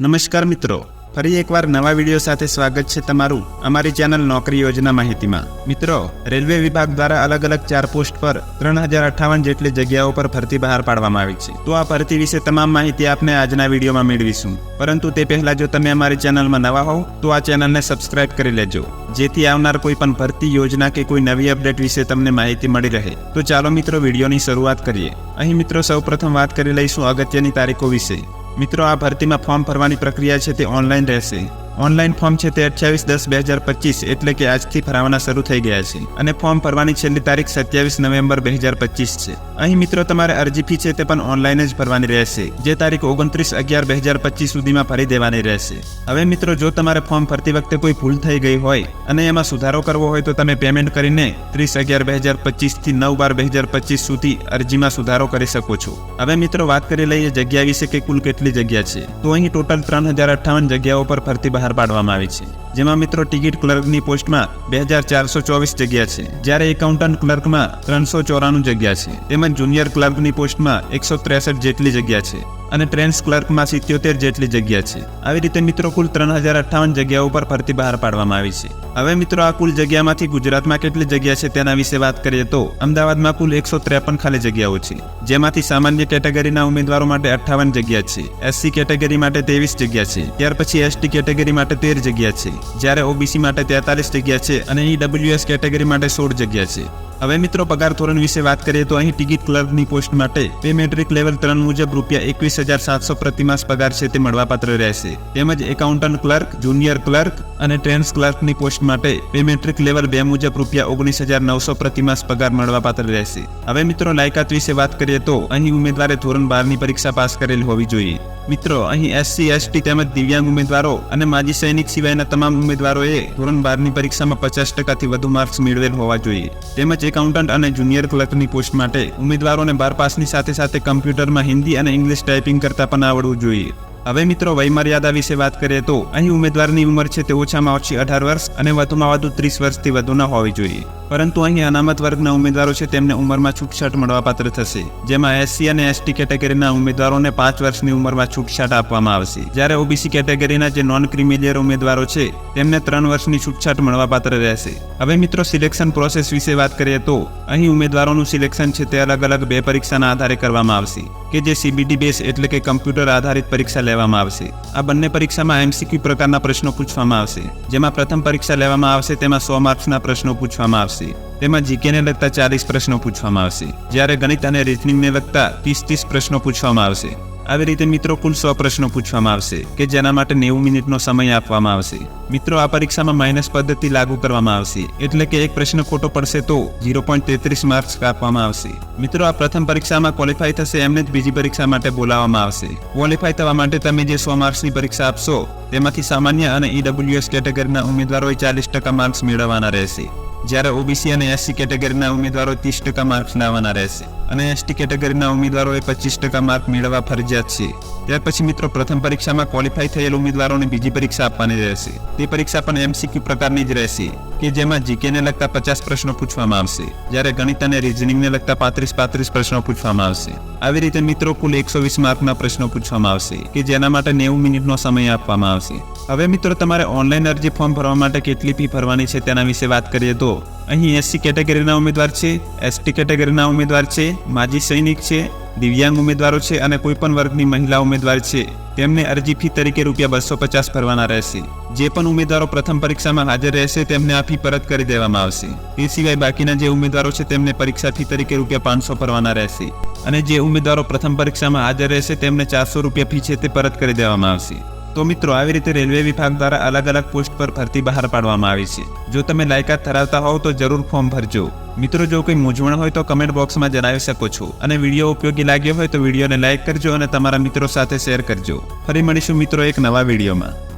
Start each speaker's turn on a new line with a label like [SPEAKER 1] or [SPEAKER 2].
[SPEAKER 1] નમસ્કાર મિત્રો. ફરી એકવાર નવા વીડિયો સાથે સ્વાગત છે તમારું અમારી ચેનલ નોકરી યોજના માહિતીમાં. મિત્રો, રેલવે વિભાગ દ્વારા અલગ અલગ ચાર પોસ્ટ પર ત્રણ હજાર અઠ્ઠાવન જેટલી જગ્યાઓ પર ભરતી બહાર પાડવામાં આવી છે. તો આ ભરતી વિશે તમામ માહિતી આપને આજના વિડીયોમાં મેળવીશું. પરંતુ તે પહેલા જો તમે અમારી ચેનલમાં નવા હોવ, તો આ ચેનલને સબસ્ક્રાઇબ કરી લેજો. જેથી આવનાર કોઈ પણ ભરતી યોજના કે કોઈ નવી અપડેટ વિશે તમને માહિતી મળી રહે. તો ચાલો મિત્રો વિડીયોની શરૂઆત કરીએ. અહીં મિત્રો સૌપ્રથમ વાત કરી લઈશું અગત્યની તારીખો વિશે. મિત્રો આ ભરતીમાં ફોર્મ ભરવાની પ્રક્રિયા છે તે ઓનલાઈન રહેશે. ઓનલાઈન ફોર્મ છે તે અઠ્યાવીસ દસ બે હજાર પચીસ એટલે કે આજથી ભરાવાના શરૂ થઈ ગયા છે અને ફોર્મ ભરવાની છેલ્લી તારીખ સત્યાવીસ નવેમ્બર બે હજાર પચીસ છે. અહીં મિત્રો તમારે અરજી ફી છે તે પણ ઓનલાઈન જ ભરવાની રહેશે, જે તારીખ ઓગણત્રીસ અગિયાર બે હજાર પચીસ સુધીમાં ભરી દેવાની રહેશે. હવે મિત્રો જો તમારે ફોર્મ ભરતી વખતે કોઈ ભૂલ થઈ ગઈ હોય અને એમાં સુધારો કરવો હોય તો તમે પેમેન્ટ કરીને ત્રીસ અગિયાર બે હજાર પચીસથી નવ બાર બે હજાર પચીસ સુધી અરજીમાં સુધારો કરી શકો છો. હવે મિત્રો વાત કરી લઈએ જગ્યા વિશે કે કુલ કેટલી જગ્યા છે. તો અહીં ટોટલ ત્રણ હજાર અઠ્ઠાવન જગ્યાઓ પર ભરતી બહાર પાડવામાં આવી છે. જેમાં મિત્રો ટિકિટ ક્લર્કની પોસ્ટમાં બે હજાર ચારસો ચોવીસ જગ્યા છે. જ્યારે એકાઉન્ટન્ટ ક્લર્કમાં ત્રણસો ચોરાણું જગ્યા છે. તેમજ જુનિયર ક્લર્કની પોસ્ટમાં એકસો ત્રેસઠ જેટલી જગ્યા છે. અને ટ્રેન્સ ક્લર્કમાં સિત્યોતેર જેટલી જગ્યા છે. આવી રીતે મિત્રો કુલ ત્રણ હજાર અઠ્ઠાવન જગ્યાઓ પર ભરતી બહાર પાડવામાં આવી છે. હવે મિત્રો આ કુલ જગ્યામાંથી ગુજરાતમાં કેટલી જગ્યા છે તેના વિશે વાત કરીએ તો અમદાવાદમાં કુલ એકસો ત્રેપન ખાલી જગ્યાઓ છે. જેમાંથી સામાન્ય કેટેગરીના ઉમેદવારો માટે અઠ્ઠાવન જગ્યા છે. એસસી કેટેગરી માટે ત્રેવીસ જગ્યા છે. ત્યાર પછી એસટી કેટેગરી માટે તેર જગ્યા છે. જ્યારે ઓબીસી માટે તેતાલીસ જગ્યા છે અને ઈડબ્લ્યુએસ કેટેગરી માટે સોળ જગ્યા છે. હવે મિત્રો, પગાર ધોરણ વિશે વાત કરીએ તો અહીં ટિકિટ ક્લર્કની પોસ્ટ માટે પે મેટ્રિક લેવલ ત્રણ મુજબ રૂપિયા એકવીસ હજાર સાતસો પ્રતિમાસ પગાર છે તે મળવાપાત્ર રહેશે. તેમજ એકાઉન્ટન્ટ ક્લર્ક, જુનિયર ક્લર્ક અને ટ્રેન્સ ક્લર્કની પોસ્ટ માટે પે મેટ્રિક લેવલ બે મુજબ રૂપિયા ઓગણીસ હજાર નવસો પ્રતિમાસ પગાર મળવાપાત્ર રહેશે. હવે મિત્રો, લાયકાત વિશે વાત કરીએ તો અહીં ઉમેદવારે ધોરણ બારની પરીક્ષા પાસ કરેલ હોવી જોઈએ. મિત્રો, અહીં એસસી એસટી તેમજ દિવ્યાંગ ઉમેદવારો અને માજી સૈનિક સિવાયના તમામ ઉમેદવારોએ ધોરણ બારની પરીક્ષામાં પચાસ ટકાથી વધુ માર્ક્સ મેળવેલ હોવા જોઈએ. તેમજ એકાઉન્ટન્ટ અને જુનિયર ક્લર્કની પોસ્ટ માટે ઉમેદવારોને બાર પાસની સાથે સાથે કમ્પ્યુટરમાં હિન્દી અને ઇંગ્લિશ ટાઈપિંગ કરતા પણ આવડવું જોઈએ. હવે મિત્રો વયમર્યાદા વિશે વાત કરીએ તો અહીં ઉમેદવારની ઉંમર છે તે ઓછામાં ઓછી અઢાર વર્ષ અને વધુમાં વધુ ત્રીસ વર્ષથી વધુ ન હોવી જોઈએ. પરંતુ અહીં અનામત વર્ગના ઉમેદવારો છે, તેમને ઉંમરમાં છૂટછાટ મળવાપાત્ર થશે. જેમાં એસસી અને એસટી કેટેગરીના ઉમેદવારોને પાંચ વર્ષની ઉંમરમાં છૂટછાટ આપવામાં આવશે. જ્યારે ઓબીસી કેટેગરીના જે નોન ક્રિમિલિયર ઉમેદવારો છે, તેમને ત્રણ વર્ષની છૂટછાટ મળવાપાત્ર રહેશે. હવે મિત્રો સિલેક્શન પ્રોસેસ વિશે વાત કરીએ તો, અહીં ઉમેદવારોનું સિલેક્શન છે, તે અલગ અલગ બે પરીક્ષાના આધારે કરવામાં આવશે, કે જે સીબીટી બેઝ એટલે કે કમ્પ્યુટર આધારિત પરીક્ષા લેવામાં આવશે. આ બંને પરીક્ષામાં એમસીક્યુ પ્રકારના પ્રશ્નો પૂછવામાં આવશે. જેમાં પ્રથમ પરીક્ષા લેવામાં આવશે, તેમાં સો માર્ક્સના પ્રશ્નો પૂછવામાં આવશે. તેમાં જીકેને લગતા ચાલીસ પ્રશ્નો પૂછવામાં આવશે. જ્યારે ગણિત અને રીઝનિંગને લગતા ત્રીસ ત્રીસ પ્રશ્નો પૂછવામાં આવશે. આવી રીતે મિત્રો કુલ સો પ્રશ્નો પૂછવામાં આવશે, કે જેના માટે નેવું મિનિટનો સમય આપવામાં આવશે. મિત્રો, આ પરીક્ષામાં માઇનસ પદ્ધતિ લાગુ કરવામાં આવશે, એટલે કે એક પ્રશ્ન ખોટો પડશે તો ઝીરો પોઈન્ટ તેત્રીસ માર્ક્સ કાપવામાં આવશે. મિત્રો, આ પ્રથમ પરીક્ષામાં ક્વોલિફાય થશે એમને જ બીજી પરીક્ષા માટે બોલાવવામાં આવશે. ક્વોલિફાય થવા માટે તમે જે સો માર્ક્સની પરીક્ષા આપશો, તેમાંથી સામાન્ય અને ઈડબ્લ્યુએસ કેટેગરીના ઉમેદવારોએ ચાલીસ ટકા માર્ક્સ મેળવવાના રહેશે. જ્યારે ઓબીસી અને એસસી કેટેગરીના ઉમેદવારો ત્રીસ ટકા માર્ક્સ લાવવાના રહેશે અને એસટી કેટેગરીના ઉમેદવારોએ પચીસ ટકા માર્ક મેળવવા ફરજિયાત છે. ત્યાર પછી મિત્રો, પ્રથમ પરીક્ષામાં ક્વોલિફાય થયેલ ઉમેદવારોને બીજી પરીક્ષા આપવાની રહેશે. તે પરીક્ષા પણ એમસીક્યુ પ્રકારની જ રહેશે. કે જેમાં જીકેને લગતા પચાસ પ્રશ્નો પૂછવામાં આવશે, જ્યારે ગણિત અને રિઝનિંગને લગતા પાંત્રીસ પાંત્રીસ પ્રશ્નો પૂછવામાં આવશે. આવી રીતે મિત્રો, કુલ એકસો વીસ માર્કના પ્રશ્નો પૂછવામાં આવશે, કે જેના માટે નેવું મિનિટનો સમય આપવામાં આવશે. હવે મિત્રો, તમારે ઓનલાઈન અરજી ફોર્મ ભરવા માટે કેટલી ફી ભરવાની છે તેના વિશે વાત કરીએ તો, અહીં એસસી કેટેગરીના ઉમેદવાર છે, એસટી કેટેગરીના ઉમેદવાર છે, માજી સૈનિક છે દિવ્યાંગ ઉમેદવારો છે અને કોઈ પણ વર્ગની મહિલા ઉમેદવાર છે, તેમને અરજી ફી તરીકે રૂપિયા બસો પચાસ ભરવાના રહેશે. જે પણ ઉમેદવારો પ્રથમ પરીક્ષામાં હાજર રહેશે, તેમને આ ફી પરત કરી દેવામાં આવશે. તે સિવાય બાકીના જે ઉમેદવારો છે, તેમને પરીક્ષા ફી તરીકે રૂપિયા પાંચસો ભરવાના રહેશે. અને જે ઉમેદવારો પ્રથમ પરીક્ષામાં હાજર રહેશે, તેમને ચારસો રૂપિયા ફી છે, તે પરત કરી દેવામાં આવશે. તો મિત્રો, આવી રીતે રેલવે વિભાગ દ્વારા અલગ અલગ પોસ્ટ પર ભરતી બહાર પાડવામાં આવી છે. જો તમે લાયકાત ધરાવતા હોવ તો જરૂર ફોર્મ ભરજો. મિત્રો, જો કોઈ મૂંઝવણ હોય તો કમેન્ટ બોક્સમાં જણાવી શકો છો. અને વીડિયો ઉપયોગી લાગ્યો હોય તો વિડીયોને લાઇક કરજો અને તમારા મિત્રો સાથે શેર કરજો. ફરી મળીશું મિત્રો એક નવા વિડીયોમાં.